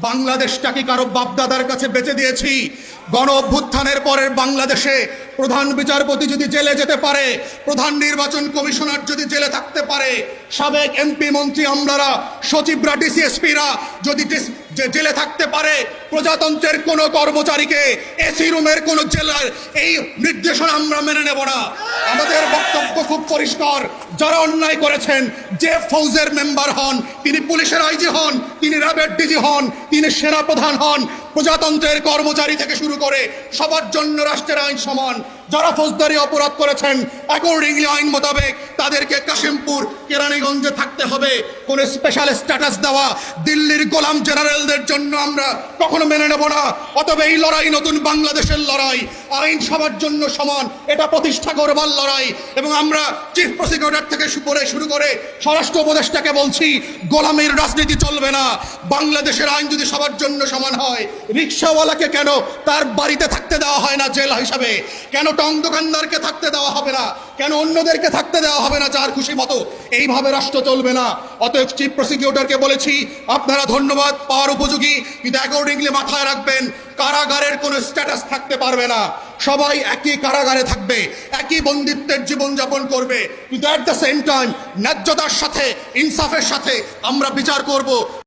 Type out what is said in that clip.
বাংলাদেশটা কি কারও বাপদাদার কাছে বেঁচে দিয়েছি। গণ অভ্যুত্থানের পরের বাংলাদেশে প্রধান বিচারপতি যদি জেলে যেতে পারে, প্রধান নির্বাচন কমিশনার যদি জেলে থাকতে পারে, সাবেক এমপি মন্ত্রী আমলারা, সচিবরা, ডিসিএসপিরা যদি জেলে থাকতে পারে, প্রজাতন্ত্রের কোনো কর্মচারীকে এসি রুমের কোনো জেলার এই নির্দেশনা আমরা মেনে নেব না। আমাদের বক্তব্য খুব পরিষ্কার। যারা অন্যায় করেছেন যে ফৌজের মেম্বার হন, তিনি পুলিশের আইজি হন, তিনি র্যাবের ডিজি হন, তিনি সেনা প্রধান হন প্রজাতন্ত্রের কর্মচারী থেকে শুরু করে সবার জন্য রাষ্ট্রের আইন সমান, যারা ফৌজদারি অপরাধ করেছেন অ্যাকর্ডিংলি আইন মোতাবেক তাদেরকে কাশিমপুর, কেরানীগঞ্জে থাকতে হবে। কোনো স্পেশাল স্ট্যাটাস দেওয়া দিল্লির গোলাম জেনারেলদের জন্য আমরা কখনো মেনে নেব না। অতবে এই লড়াই নতুন বাংলাদেশের লড়াই। আইন সবার জন্য সমান, এটা প্রতিষ্ঠা করবার লড়াই। এবং আমরা চিফ প্রসিকিউটর থেকে করে শুরু করে স্বরাষ্ট্র উপদেষ্টাকে বলছি, গোলামের রাজনীতি চলবে না। বাংলাদেশের আইন যদি সবার জন্য সমান হয় রিক্সাওয়ালাকে কেন তার বাড়িতে থাকতে দেওয়া হয় না জেল হিসাবে? কেন টং দোকানদারকে থাকতে দেওয়া হবে না? কেন অন্যদেরকে থাকতে দেওয়া হবে না যার খুশি মতো? এইভাবে রাষ্ট্র চলবে না। অতএব চিফ প্রসিকিউটরকে বলেছি, আপনারা ধন্যবাদ পাওয়ার উপযোগী। কিন্তু অ্যাকর্ডিংলি মাথায় রাখবেন, কারাগারের কোনো স্ট্যাটাস থাকতে পারবে না। সবাই একই কারাগারে থাকবে, একই বন্দিত্বের জীবনযাপন করবে। কিন্তু অ্যাট দ্য সেম টাইম ন্যায্যতার সাথে, ইনসাফের সাথে আমরা বিচার করব।